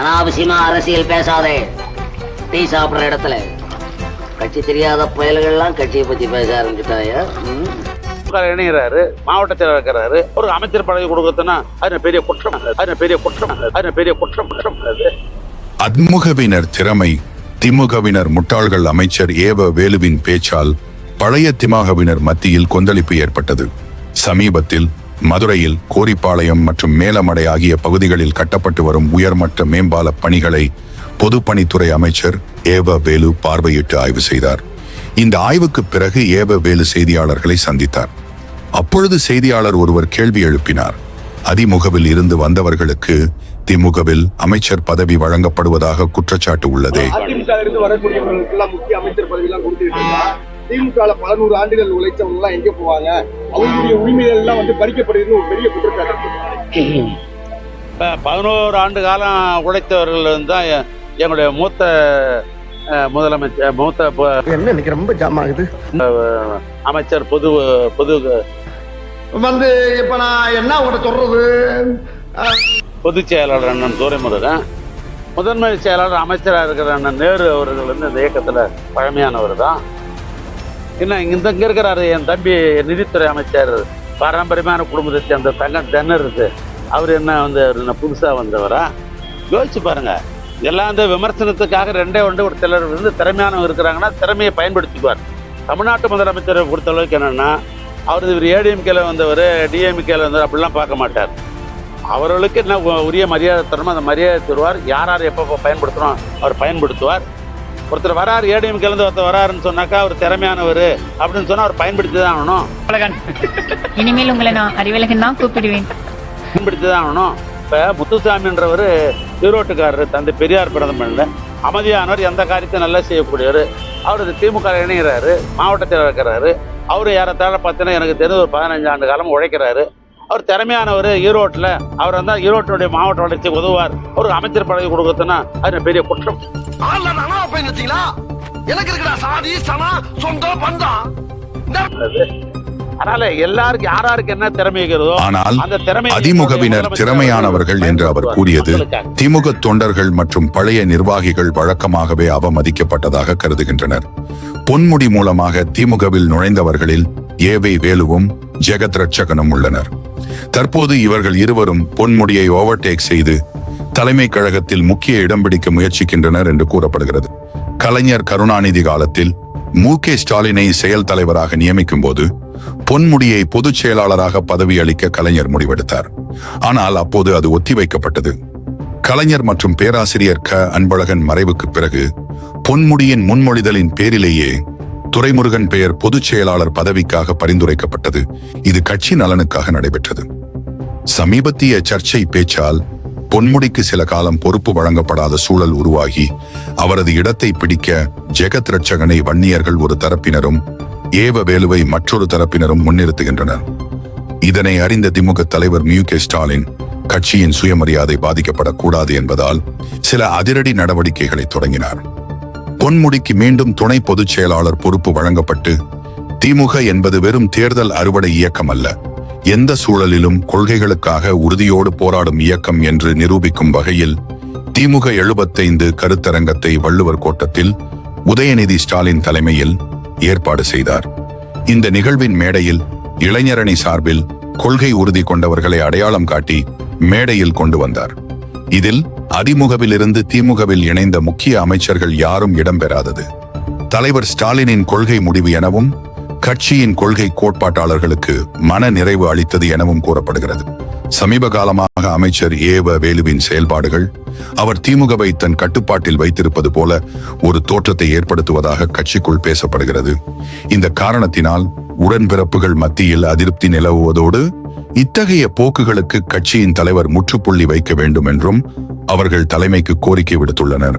அனாவசியமா அரசியல் பேசாதே. டீ சாப்பிடுற இடத்துல. கட்சி தெரியாத புயல்கள்லாம் கட்சியை பத்தி பேச ஆரம்பிச்சுட்டாயா? இணைகிறாரு மாவட்ட செயலர் இருக்கிறாரு. ஒரு அமைச்சர் பதவி கொடுக்கறதுன்னா அது பெரிய குற்றம் அது பெரிய குற்றம் அது பெரிய குற்றம் குற்றம் அது அத்முகவினர் திறமை திமுகவினர் முட்டாள்கள் அமைச்சர் ஏவ வேலுவின் பேச்சால் பழைய திமுகவினர் மத்தியில் கொந்தளிப்பு ஏற்பட்டது. சமீபத்தில் மதுரையில் கோரிப்பாளையம் மற்றும் மேலமடை ஆகிய பகுதிகளில் கட்டப்பட்டு வரும் உயர்மட்ட மேம்பால பணிகளை பொதுப்பணித்துறை அமைச்சர் ஏவ வேலு பார்வையிட்டு ஆய்வு செய்தார். இந்த ஆய்வுக்கு பிறகு ஏவ வேலு செய்தியாளர்களை சந்தித்தார். அப்பொழுது செய்தியாளர் ஒருவர் கேள்வி எழுப்பினார். அதிமுகவில் இருந்து வந்தவர்களுக்கு திமுகவில் அமைச்சர் பதவி வழங்கப்படுவதாக குற்றச்சாட்டு உள்ளதே. திமுக பல நூறு ஆண்டுகள் உழைச்சவங்க எல்லாம் எங்க போவாங்க? அவங்களுடைய உரிமைகள் எல்லாம் வந்து பறிக்கப்படுதுன்னு ஒரு பெரிய குற்றச்சாட்டு. பதினோரு ஆண்டு காலம் உழைத்தவர்கள் தான் எங்களுடைய மூத்த முதலமைச்சர் மூத்த என்ன இன்னைக்கு ரொம்ப ஜாம் ஆகுது? அமைச்சர் பொது பொது வந்து இப்ப நான் என்ன உங்கள்ட்ட சொல்றது? பொதுச் செயலாளர் அண்ணன் துரைமுருகன் முதன்மை செயலாளர் அமைச்சராக இருக்கிற அண்ணன் நேரு அவர்கள் வந்து இந்த இயக்கத்தில் பழமையானவர் தான் இன்னும் இந்த இங்கே இருக்கிறாரு என் தம்பி நிதித்துறை அமைச்சர் பாரம்பரியமான குடும்பத்தை சேர்ந்த தங்க தென்னருக்கு அவர் என்ன வந்து என்ன புதுசாக வந்தவரா? யோசிச்சு பாருங்க. எல்லாம் இந்த விமர்சனத்துக்காக ரெண்டே ஒன்று ஒரு சிலர் வந்து திறமையானவங்க இருக்கிறாங்கன்னா திறமையை பயன்படுத்திக்குவார். தமிழ்நாட்டு முதலமைச்சரை பொறுத்தளவுக்கு என்னென்னா அவர் இவர் ஏடிஎம்கேல வந்தவர் டிஎம்கேல வந்தவர் அப்படிலாம் பார்க்க மாட்டார். அவர்களுக்கு என்ன உரிய மரியாதை தரணுமோ அந்த மரியாதை தருவார். யார் யார் எப்போ பயன்படுத்தணும் அவர் பயன்படுத்துவார். ஒருத்தர் வராரு ஏடிஎம் கிளந்து ஒருத்தர் வராருன்னு சொன்னாக்கா அவர் திறமையானவர் அப்படின்னு சொன்னா அவர் பயன்படுத்தி தான் ஆகணும் இனிமேல் உங்களை நான் அறிவழகன் தான் கூப்பிடுவேன். பயன்படுத்தி தான் ஆகணும். இப்போ முத்துசாமின்றவர் ஈரோட்டுக்காரர் தந்தை பெரியார் பிரதமர்ல அமைதியானவர் எந்த காரியத்தையும் நல்லா செய்யக்கூடியவர். அவர் திமுக இணைகிறாரு மாவட்ட செயலர் இருக்கிறாரு. அவர் ஏறத்தாழ பார்த்தீங்கன்னா எனக்கு தெரிஞ்ச ஒரு பதினஞ்சு ஆண்டு காலம் உழைக்கிறாரு. அவர் திறமையானவர் ஈரோட்டில். அவர் வந்தால் ஈரோட்டுடைய மாவட்ட வளர்ச்சிக்கு உதவுவார். ஒரு அமைச்சர் பதவி கொடுக்கறதுன்னா அது பெரிய குற்றம். எனக்கு இருக்குடா சாதி சனம் சொந்தம் பந்தம். அதனால எல்லாருக்கும் யார் யாருக்கு என்ன திறமை இருக்கிறதோ ஆனால் அந்த திறமை அதிமுகவினர் திறமையானவர்கள் என்று அவர் கூறியது திமுக தொண்டர்கள் மற்றும் பழைய நிர்வாகிகள் வழக்கமாகவே அவமதிக்கப்பட்டதாக கருதுகின்றனர். பொன்முடி மூலமாக திமுகவில் நுழைந்தவர்களில் ஏவை வேலுவும் ஜெகத் ரட்சகனும் உள்ளனர். தற்போது இவர்கள் இருவரும் பொன்முடியை ஓவர்டேக் செய்து தலைமை கழகத்தில் முக்கிய இடம் பிடிக்க முயற்சிக்கின்றனர் என்று கூறப்படுகிறது. கலைஞர் கருணாநிதி காலத்தில் மு. கே. ஸ்டாலினை செயல் தலைவராக நியமிக்கும் போது பொன்முடியை பொதுச் செயலாளராக பதவி அளிக்க கலைஞர் முடிவெடுத்தார். ஆனால் அப்போது அது ஒத்திவைக்கப்பட்டது. கலைஞர் மற்றும் பேராசிரியர் க. அன்பழகன் மறைவுக்கு பிறகு பொன்முடியின் முன்மொழிதலின் பேரிலேயே துரைமுருகன் பெயர் பொதுச் செயலாளர் பதவிக்காக பரிந்துரைக்கப்பட்டது. இது கட்சி நலனுக்காக நடைபெற்றது. சமீபத்திய சர்ச்சை பேச்சால் பொன்முடிக்கு சில காலம் பொறுப்பு வழங்கப்படாத சூழல் உருவாகி அவரது இடத்தை பிடிக்க ஜெகத் ரட்சகனை வன்னியர்கள் ஒரு தரப்பினரும் ஏவ வேலுவை மற்றொரு தரப்பினரும் முன்னிறுத்துகின்றனர். இதனை அறிந்த திமுக தலைவர் மியூ கே. ஸ்டாலின் கட்சியின் சுயமரியாதை பாதிக்கப்படக்கூடாது என்பதால் சில அதிரடி நடவடிக்கைகளை தொடங்கினார். பொன்முடிக்கு மீண்டும் துணை பொதுச் செயலாளர் பொறுப்பு வழங்கப்பட்டு திமுக என்பது வெறும் தேர்தல் அறுவடை இயக்கம் அல்ல. எந்த சூழலிலும் கொள்கைகளுக்காக உறுதியோடு போராடும் இயக்கம் என்று நிரூபிக்கும் வகையில் திமுக எழுபத்தைந்து கருத்தரங்கத்தை வள்ளுவர் கோட்டத்தில் உதயநிதி ஸ்டாலின் தலைமையில் ஏற்பாடு செய்தார். இந்த நிகழ்வின் மேடையில் இளைஞரணி சார்பில் கொள்கை உறுதி கொண்டவர்களை அடையாளம் காட்டி மேடையில் கொண்டு வந்தார். இதில் அதிமுகவிலிருந்து திமுகவில் இணைந்த முக்கிய அமைச்சர்கள் யாரும் இடம்பெறாதது. தலைவர் ஸ்டாலினின் கொள்கை முடிவு எனவும் கட்சியின் கொள்கை கோட்பாட்டாளர்களுக்கு மன நிறைவு அளித்தது எனவும் கூறப்படுகிறது. சமீப காலமாக அமைச்சர் ஏவ வேலுவின் செயல்பாடுகள் அவர் திமுகவை தன் கட்டுப்பாட்டில் வைத்திருப்பது போல ஒரு தோற்றத்தை ஏற்படுத்துவதாக கட்சிக்குள் பேசப்படுகிறது. இந்த காரணத்தினால் உடன்பிறப்புகள் மத்தியில் அதிருப்தி நிலவுவதோடு இத்தகைய போக்குகளுக்கு கட்சியின் தலைவர் முற்றுப்புள்ளி வைக்க வேண்டும் என்றும் அவர்கள் தலைமைக்கு கோரிக்கை விடுத்துள்ளனர்.